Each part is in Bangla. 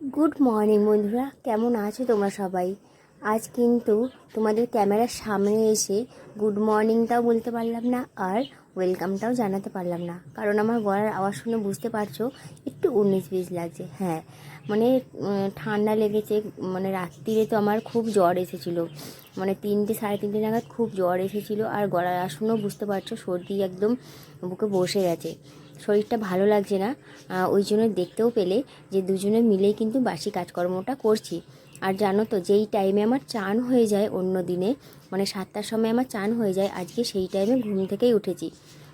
গুড মর্নিং বন্ধুরা। কেমন আছো তোমরা সবাই? আজ কিন্তু তোমাদের ক্যামেরার সামনে এসে গুড মর্নিংটাও বলতে পারলাম না, আর ওয়েলকামটাও জানাতে পারলাম না। কারণ আমার গলার আওয়াজ শুনে বুঝতে পারছ, একটু উনিশ বিশ লাগছে। হ্যাঁ মানে ঠান্ডা লেগেছে মানে রাত্রিরে তো আমার খুব জ্বর এসেছিল। মানে তিনটে, সাড়ে তিনটে নাগাদ খুব জ্বর এসেছিল, আর গলার শুনেও বুঝতে পারছ, সর্দি একদম বুকে বসে গেছে। শরীরটা ভালো লাগছে না ওই জন্য দেখতেও পেলে যে দুজনে মিলেই কিন্তু বাসি কাজকর্মটা করছি। আর জানো তো, যেই টাইমে আমার চান হয়ে যায় অন্য দিনে মানে সাতটার সময় আমার চান হয়ে যায়, আজকে সেই টাইমে ঘুম থেকেই উঠেছি।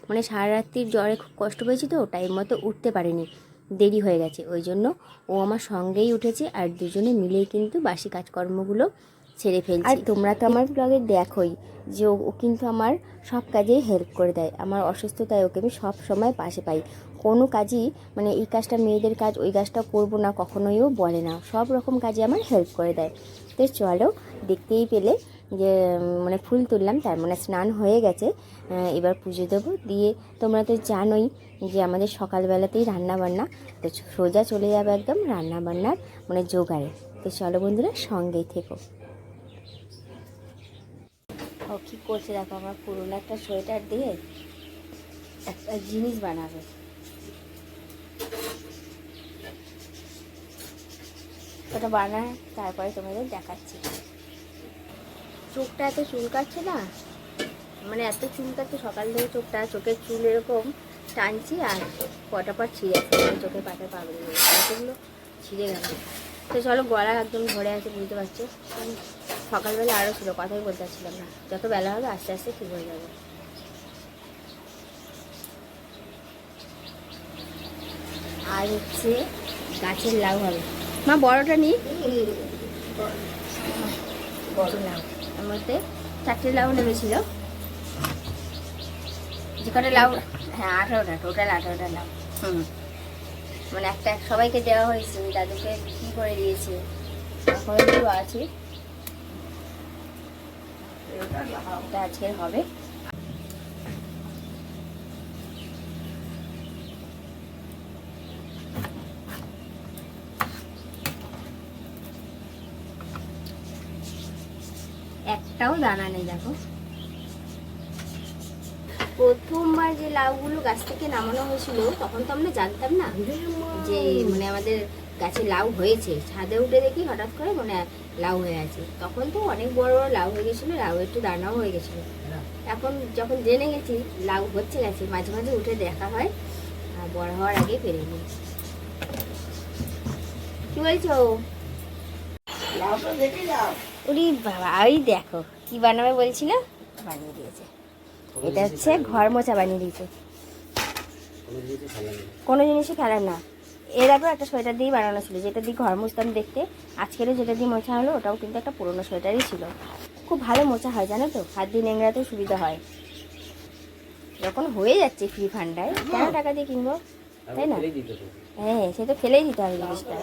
মানে সারা রাত্রির জ্বরে খুব কষ্ট পেয়েছি তো টাইম মতো উঠতে পারিনি, দেরি হয়ে গেছে। ওই জন্য ও আমার সঙ্গেই উঠেছে, আর দুজনে মিলেই কিন্তু বাসি কাজকর্মগুলো ছেড়ে ফেলছি। আর তোমরা তো আমার ব্লগে দেখোই যে ও কিন্তু আমার সব কাজেই হেল্প করে দেয়। আমার অসুস্থতায় ওকে আমি সব সময় পাশে পাই। কোনো কাজই মানে এই কাজটা মেয়েদের কাজ, ওই কাজটা করব না, কখনোই ও বলে না। সব রকম কাজে আমার হেল্প করে দেয়। তো চলো, দেখতেই পেলে যে মানে ফুল তুললাম, তার মানে স্নান হয়ে গেছে। এবার পুজো দেবো। দিয়ে তোমরা তো জানোই যে আমাদের সকালবেলাতেই রান্না বান্না তো সোজা চলে যাবে একদম রান্না বান্নার মানে জোগাড়ে। তো চলো বন্ধুরা, সঙ্গেই থেকো। ও কী করছে দেখো আমার পুরোনো একটা সোয়েটার দিয়ে একটা জিনিস বানাবে। ওটা বানায়, তারপরে তোমাদের দেখাচ্ছি। চোখটা এত চুলকাচ্ছে না? মানে এত চুলকাচ্ছে সকাল থেকে চোখটা, চোখের চুল এরকম টানছি আর কটা পর ছিঁড়ে যাচ্ছে মানে চোখের পাটা পাগড়ি কতগুলো ছিঁড়ে গেল তো চলো গলা একদম ধরে আছে, বুঝতে পারছ? সকালবেলা আরও ছিল, কথাই বলতে পারছিলাম না। যত বেলা হবে, আস্তে আস্তে ঠিক হয়ে যাবে। আর হচ্ছে গাছের লাউ হবে। মা, বড়টা নি। বড় লাউ। চারটে লাউ নেমেছিল। যে কটা লাউ হ্যাঁ আঠারোটা টোটাল আঠারোটা লাউ। হুম। মানে একটা এক সবাইকে দেওয়া হয়েছে। দাদুকে বিক্রি করে দিয়েছে? আছে। এটা আজকের হবে। একটাও দানা নেই দেখো। প্রথমবার যে লাউগুলো গাছ থেকে নামানো হয়েছিল তখন তো আমরা জানতাম না যে মানে আমাদের গাছে লাউ হয়েছে। ছাদে উঠে দেখি হঠাৎ করে মানে লাউ হয়ে আছে। তখন তো অনেক বড় বড় লাউ হয়ে গেছিল লাউ একটু দানাও হয়ে গেছিল। এখন যখন জেনে গেছি লাউ হচ্ছে গেছে মাঝে মাঝে উঠে দেখা হয় আর বড় হওয়ার আগে পেরে নিই কি বলছো? ওরে বাবা ওই দেখো কি বানাবে বলছিল? বানিয়ে দিয়েছে। এটা হচ্ছে ঘর মোছা বানিয়ে দিয়েছে। কোনো জিনিসই ফেলার না। এর আগেও একটা সোয়েটার দিয়েই বানানো ছিল যেটা দিয়ে ঘর মুছতাম দেখতে। আজকেরও যেটা দিয়ে মোছা হলো ওটাও কিন্তু একটা পুরোনো সোয়েটারই ছিল। খুব ভালো মোছা হয় জানো তো? হাত দিয়ে নেংড়াতেও সুবিধা হয়। যখন হয়ে যাচ্ছে ফ্রি ফান্ডায় কেন টাকা দিয়ে কিনবো? তাই না? হ্যাঁ সে তো ফেলেই দিতে হবে জিনিসটা।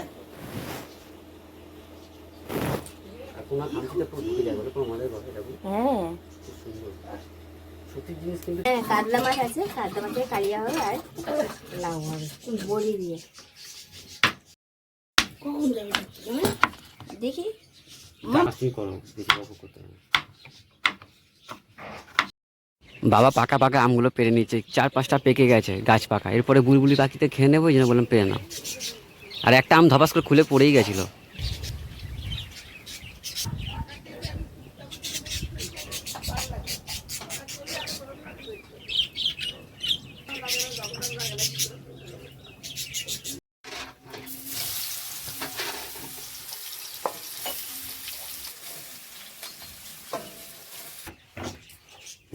হ্যাঁ। জিনিস কিন্তু হ্যাঁ কাতলা মাছ আছে কাতলা মাছের কালিয়া হবে আর লাউ হবে বড়ি দিয়ে। দেখি হবে। বাবা পাকা পাকা আমগুলো পেরে নিচ্ছে চার পাঁচটা পেকে গেছে গাছ পাকা। এরপরে বুলবুলি পাখিতে খেয়ে নেব এই জন্য বললাম পেরে নাও। আর একটা আম ধপাস করে খুলে পড়েই গেছিল।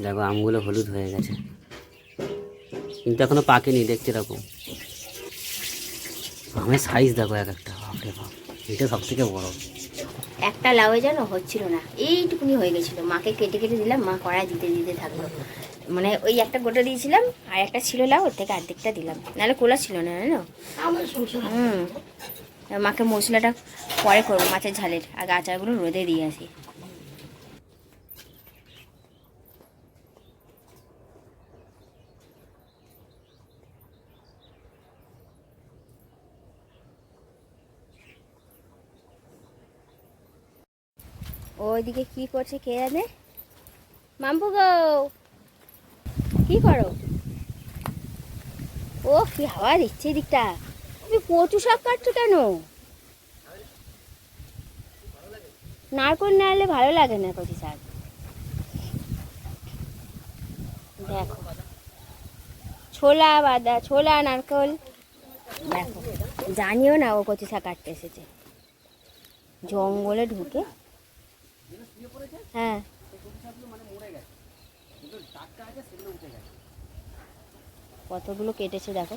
দেখো আমগুলো হলুদ হয়ে গেছে। কিন্তু এখনও পাকেনি দেখতে এরকম আমের সাইজ দেখো এক একটা বাপরে বাপ। এটা সব থেকে বড়। একটা লাউয়ে যেন হচ্ছিল না এইটুকুনি হয়ে গেছিল। মাকে কেটে কেটে দিলাম মা কড়াই দিতে দিতে থাকল। মানে ওই একটা গোটা দিয়েছিলাম আর একটা ছিল লাউ ওর থেকে অর্ধেকটা দিলাম। নাহলে কোলা ছিল না জানো? হুম। মাকে মশলাটা পরে করব মাছের ঝালের। আগে আচারগুলো রোদে দিয়ে আসি। ওইদিকে কি করছে কে জানে? মাম্পু গো! কি করো? ও, কি হাওয়া দিচ্ছে এদিকটা? তুমি কচু শাক কাটছো কেন? নারকল না এলে ভালো লাগে না কচু শাক। দেখো। ছোলা, বাদা, ছোলা, নারকল। দেখো, জানিও না ও কচু শাক কাটতে এসেছে। জঙ্গলে ঢুকে হ্যাঁ। কতগুলো কেটেছে দেখো।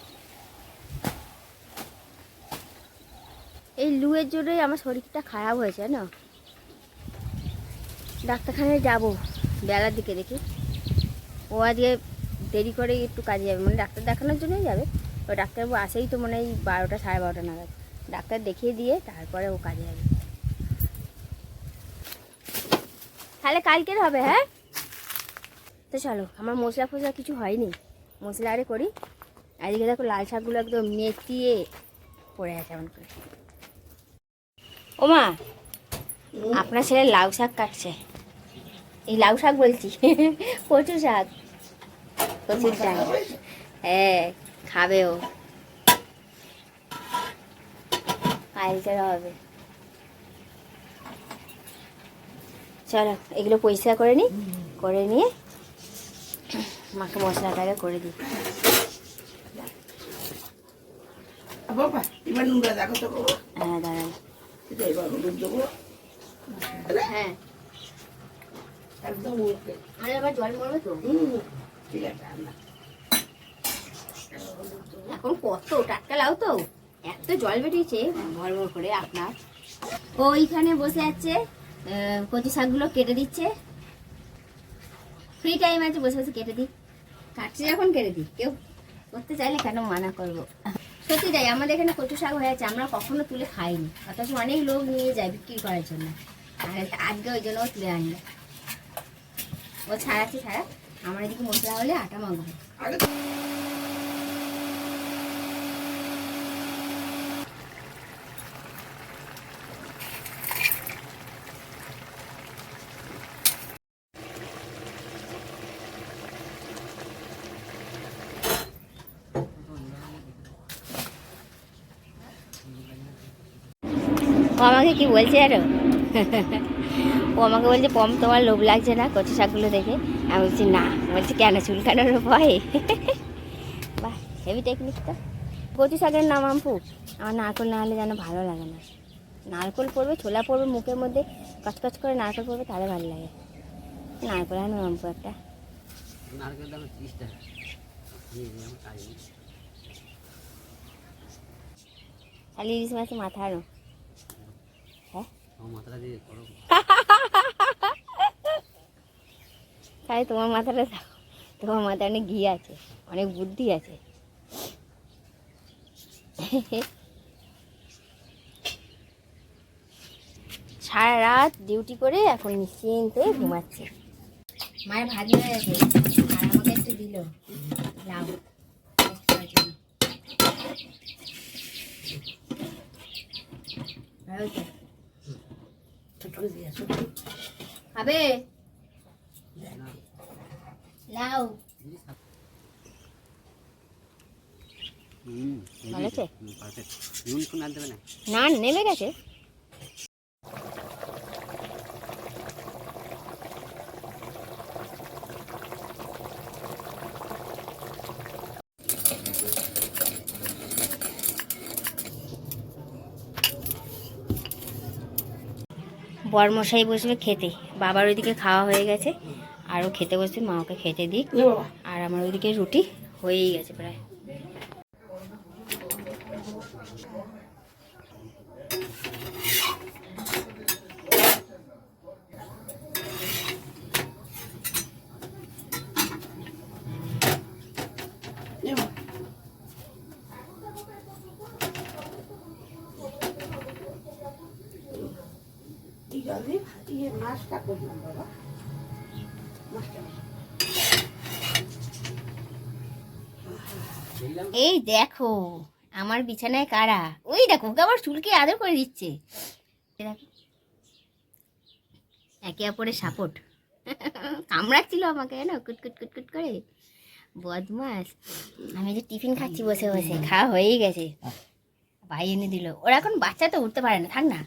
এই লুয়ের জন্যই আমার শরীরটা খারাপ হয়েছে না ডাক্তারখানায় যাব বেলার দিকে দেখি। ও আজকে দেরি করে একটু কাজে যাবে। মানে ডাক্তার দেখানোর জন্যই যাবে। ও ডাক্তারবাবু আসেই তো মনে হয় বারোটা সাড়ে বারোটা নাগাদ। ডাক্তার দেখিয়ে দিয়ে তারপরে ও কাজে যাবে। তাহলে কালকের হবে হ্যাঁ? তো চলো, আমার মশলা ফসলা কিছু হয়নি। মশলা আরে করি। আজকে দেখো লাল শাকগুলো একদম নেতিয়ে পড়ে আছে এমন করে। ওমা আপনার ছেলে লাউ শাক কাটছে। এই লাউ শাক বলছি, কচু শাক। কচুর শাক। হ্যাঁ খাবে ও। কালকের হবে। চলো এগুলো পরিষ্কার করে নিই করে নিয়ে মাকে মশলাটাকে করে দিই। হ্যাঁ দাঁড়ান হ্যাঁ। একদম আরে আবার জল মরবে তো। ঠিক আছে এখন কত টাটকা লাউ তো। এত জল বেরিয়েছে ভর ভর করে আপনার। ওইখানে বসে আছে। কচু শাকগুলো কেটে দিচ্ছে। ফ্রি টাইম আছে বসে বসে কেটে দিই। কাটছে যখন কেটে দিই। কেউ করতে চাইলে কেন মানা করব? সত্যি তাই আমাদের এখানে কচু শাক হয়ে আছে আমরা কখনো তুলে খাইনি। অথচ অনেক লোক নিয়ে যায় বিক্রি করার জন্য। আর আজকে ওই জন্য তুলে আনলো। ও ছাড়াচ্ছে ছাড়া আমার এদিকে মশলা হলে আটা মাখবো। আগে কি বলছে আরও ও আমাকে বলছে পম তোমার লোভ লাগছে না কচু শাকগুলো দেখে? আমি বলছি না। বলছি কেন চুলকানোর ভয়? বাহ হেভি টেকনিক তো। কচু শাকের নাম আমপু। আমার নারকল না হলে যেন ভালো লাগে না। নারকল পড়বে ছোলা পড়বে মুখের মধ্যে কচকচ করে নারকল পড়বে তাহলে ভালো লাগে। নারকল আনো আমপু একটা। নারকেল দাম ত্রিশ টাকা খালি ইলিশ মাছের মাথা আনো হ্যাঁ মাথাটা দিয়ে করো তাই তোমার মাথাটা তোমার মাথায় অনেক ঘি আছে, অনেক বুদ্ধি আছে। সারা রাত ডিউটি করে এখন নিশ্চিন্তে ঘুমাচ্ছে। মায়ের ভাজি হয়ে গেছে। আর আমাকে একটু দিল জন্য। ভালো তো? ছোট দিয়ে ছোট খাবে লাউ হুম ভালো আছে? পারফেক্ট নুন ফুন দেবে না? না নেমে গেছে। বরমশাই বসবে খেতে। বাবার ওইদিকে খাওয়া হয়ে গেছে। আরও খেতে বসবে মা ওকে খেতে দিক। আর আমার ওইদিকে রুটি হয়েই গেছে প্রায় নে বাবা এই জল দিয়ে ভাজিয়ে মাছটা করলাম বাবা মাছটা এই দেখো আমার বিছানায় কারা? ওই দেখো ওকে আবার চুলকে আদর করে দিচ্ছে। দেখো। একে অপরের সাপোর্ট। কামড়াচ্ছিল আমাকে না কুটকুট কুটকুট করে। বদমাস। আমি যে টিফিন খাচ্ছি বসে বসে। খাওয়া হয়েই গেছে। ভাই এনে দিল। ওরা এখন বাচ্চা তো উঠতে পারে না থাক না।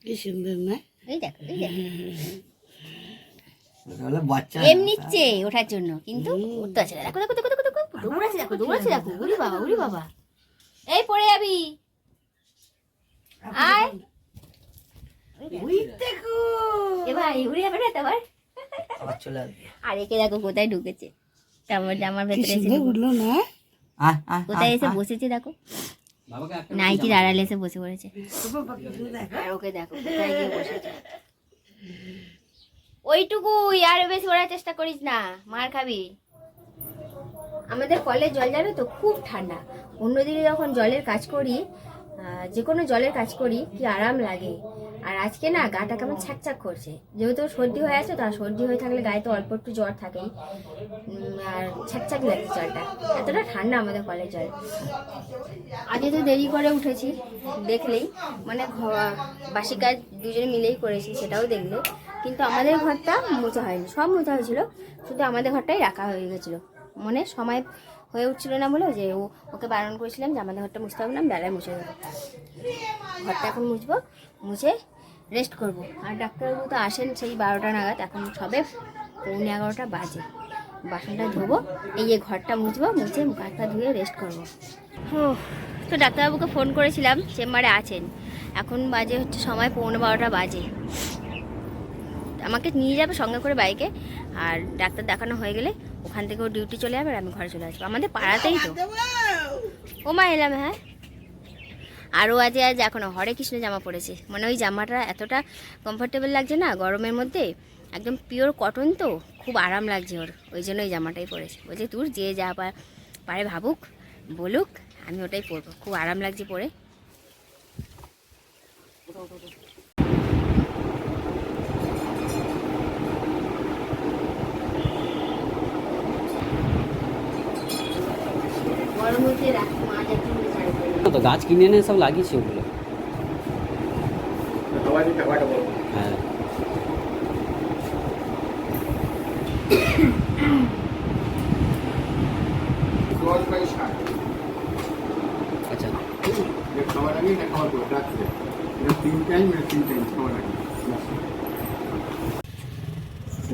কি সুন্দর না? এই দেখো এই দেখো। বাচ্চা এমনিচ্ছে ওঠার জন্য কিন্তু উঠতে না। দেখো দেখো দেখো দেখো দেখো দৌড়াচ্ছে দেখো দৌড়াচ্ছে দেখো উরি বাবা উরি বাবা। এই পড়ে যাবি। আয়। উড়ে যাবে না তো আবার আবার চলে আসবে। আর একে দেখো কোথায় ঢুকেছে? জামার জামার ভেতরে এসে উঠল না? কোথায় এসে বসেছে দেখো? বাবাকে একটা নাইটির আড়ালে এসে বসে পড়েছে। আর ওকে দেখো কোথায় গিয়ে বসেছে। ওইটুকু আর বেশি ওড়ার চেষ্টা করিস না, মার খাবি। আমাদের কলের জল জানো তো, খুব ঠান্ডা। অন্যদিকে যখন জলের কাজ করি যে কোনো জলের কাজ করি, কি আরাম লাগে। আর আজকে না গাটা কেমন ছ্যাকছ্যাক করছে। যেহেতু সর্দি হয়ে আছে, তো সর্দি হয়ে থাকলে গায়ে তো অল্প একটু জ্বর থাকেই। আর ছ্যাকছ্যাক লাগছে জলটা। এতটা ঠান্ডা আমাদের কলের জল। আজকে তো দেরি করে উঠেছি, দেখলেই। মানে বাসি কাজ দুজনে মিলেই করেছি, সেটাও দেখলে। কিন্তু আমাদের ঘরটা মোছা হয়নি, সব মোছা হয়েছিল, শুধু আমাদের ঘরটাই রাখা হয়ে গেছিল। মনে সময় হয়ে উঠছিল না বলে যে ও, ওকে বারণ করেছিলাম যে আমাদের ঘরটা মুছতে হবে না, বেলায় মুছে দেবো। ঘরটা এখন মুছবো, মুছে রেস্ট করব। আর ডাক্তারবাবু তো আসেন সেই বারোটা নাগাদ, এখন সবে পৌনে এগারোটা বাজে। বাসনটা ধোবো, এই যে ঘরটা মুছবো, মুছে মুখ ধুয়ে রেস্ট করব। তো ডাক্তারবাবুকে ফোন করেছিলাম চেম্বারে আছেন। এখন বাজে হচ্ছে সময় পৌনে বারোটা বাজে। আমাকে নিয়ে যাবে সঙ্গে করে বাইকে, আর ডাক্তার দেখানো হয়ে গেলে ওখান থেকে ও ডিউটি চলে যাবে আর আমি ঘরে চলে আসব। আমাদের পাড়াতেই তো। ও মা এলাম হ্যাঁ। আরও আজ আজ এখনও হরে কৃষ্ণ জামা পরেছে। মানে ওই জামাটা এতটা কমফোর্টেবল লাগছে না, গরমের মধ্যে। একদম পিওর কটন তো, খুব আরাম লাগছে ওর। ওই জন্য ওই জামাটাই পরেছে। বলছে, তোর যে যা পারে ভাবুক, বলুক, আমি ওটাই পরবো। খুব আরাম লাগছে পরে গরম হচ্ছে রাখি মা যাচ্ছে তো গাছ কিনে এনে সব লাগিয়েছি ওগুলো। হ্যাঁ। আচ্ছা। খাবার আগে এটা খাবার পরে রাত্রে তিন টাইম তিন টাইম খাবার আগে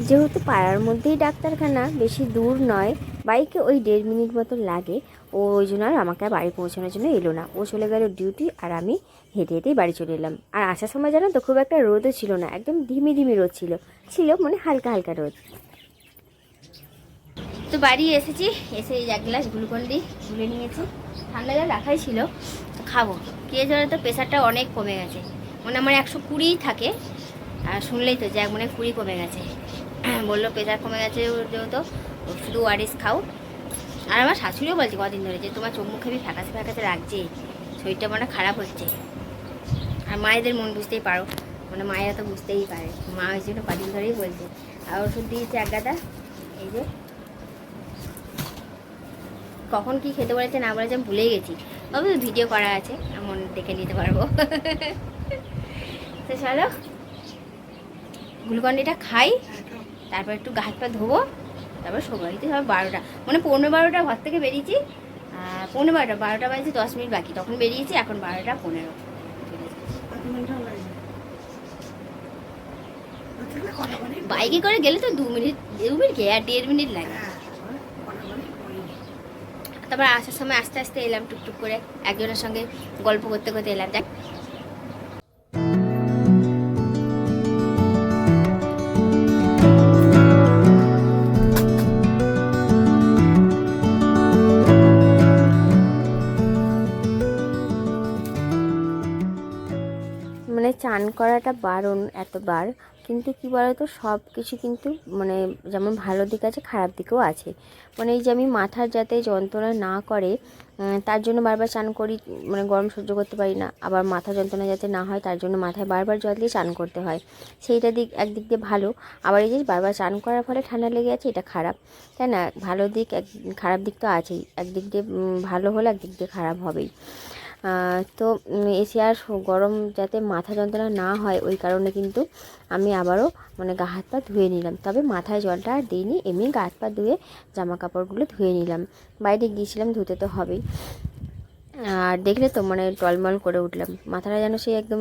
যেহেতু পাড়ার মধ্যেই ডাক্তারখানা বেশি দূর নয় বাইকে ওই দেড় মিনিট মতো লাগে। ও ওই জন্য আর আমাকে বাড়ি পৌঁছানোর জন্য এলো না। ও চলে গেল ডিউটি আর আমি হেঁটে হেঁটেই বাড়ি চলে এলাম। আর আসার সময় জানো তো, খুব একটা রোদও ছিল না, একদম ধিমি ধিমি রোদ ছিল। ছিল মানে হালকা হালকা রোদ। তো বাড়ি এসেছি, এসে এক গ্লাস গ্লুকন ডি তুলে নিয়েছি। ঠান্ডা জল রাখাই ছিল খাব। কে জানে তো প্রেশারটা অনেক কমে গেছে। মানে আমার একশো কুড়িই থাকে। আর শুনলেই তো যে এক মনে কুড়ি কমে গেছে। বলল প্রেশার কমে গেছে যেহেতু। শুধু ওয়ারিস খাও। আর আমার শাশুড়িও বলছে কদিন ধরে যে তোমার চোখ মুখ ফ্যাকাসে ফ্যাকাসে রাখছে শরীরটা মানে খারাপ হচ্ছে। আর মায়েদের মন বুঝতেই পারো মানে মায়েরা তো বুঝতেই পারে। মা ওই জন্য কদিন ধরেই বলছে। আর ওষুধ দিয়েছে এক গাদা, এই যে। কখন কি খেতে বলেছে না বলেছে আমি ভুলেই গেছি। তবে ভিডিও করা আছে, এমন দেখে নিতে পারব। তো চলো, গ্লুকন্ডিটা খাই, তারপর একটু গা হাত পা ধোবো। তারপর সবাই তো সব বারোটা। মানে পনেরো বারোটা ঘর থেকে বেরিয়েছি আহ, পৌনে বারোটা বারোটা বাজে দশ মিনিট বাকি। তখন বেরিয়েছি এখন বারোটা পনেরো। বাইকে করে গেলে তো দু মিনিট দু মিনিট কি? আর দেড় মিনিট লাগে। তারপর আসার সময় আস্তে আস্তে এলাম টুকটুক করে একজনের সঙ্গে গল্প করতে করতে এলাম। চান করাটা বারণ এতবার। কিন্তু কি বলতো সব কিছু কিন্তু মানে যেমন ভালো দিক আছে, খারাপ দিকও আছে। মানে এই যে আমি মাথার যাতে যন্ত্রণা না করে তার জন্য বারবার চান করি মানে গরম সহ্য করতে পারি না। আবার মাথা যন্ত্রণা যাতে না হয়, তার জন্য মাথায় বারবার জল দিয়ে চান করতে হয়। সেইটা দিক, একদিক দিয়ে ভালো। আবার এই যে বারবার চান করার ফলে ঠান্ডা লেগে আছে, এটা খারাপ। তাই না? ভালো দিক, এক, খারাপ দিক তো আছেই। একদিক দিয়ে ভালো হলে একদিক দিয়ে খারাপ হবেই। তো এসে আর গরম যাতে মাথা যন্ত্রণা না হয়, ওই কারণে কিন্তু আমি আবারও মানে গা হাত পা ধুয়ে নিলাম। তবে মাথায় জলটা আর দিইনি, এমনি গা হাত পা ধুয়ে জামা কাপড়গুলো ধুয়ে নিলাম। বাইরে গিয়েছিলাম, ধুতে তো হবেই। আর দেখলে তো মানে টলমল করে উঠলাম। মাথাটা যেন সেই একদম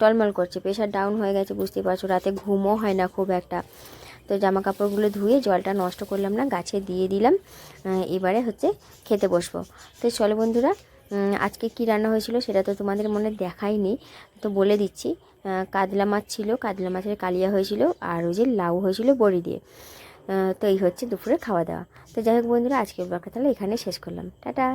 টলমল করছে, প্রেশার ডাউন হয়ে গেছে, বুঝতেই পারছ, রাতে ঘুমও হয় না খুব একটা। তো জামা কাপড়গুলো ধুয়ে জলটা নষ্ট করলাম না, গাছে দিয়ে দিলাম। এবারে হচ্ছে খেতে বসবো। তো চলো বন্ধুরা আজকে কি রান্না হয়েছিল সেটা তো তোমাদের মনে দেখাইনি। তো বলে দিচ্ছি কাতলা মাছ ছিল, কাতলা মাছের কালিয়া হয়েছিল আর ওই যে লাউ হয়েছিল বড়ি দিয়ে। তো এই হচ্ছে দুপুরে খাওয়া দাওয়া। তো যাই হোক বন্ধুরা, আজকের ব্লগটা তাহলে এখানে শেষ করলাম। টাটা!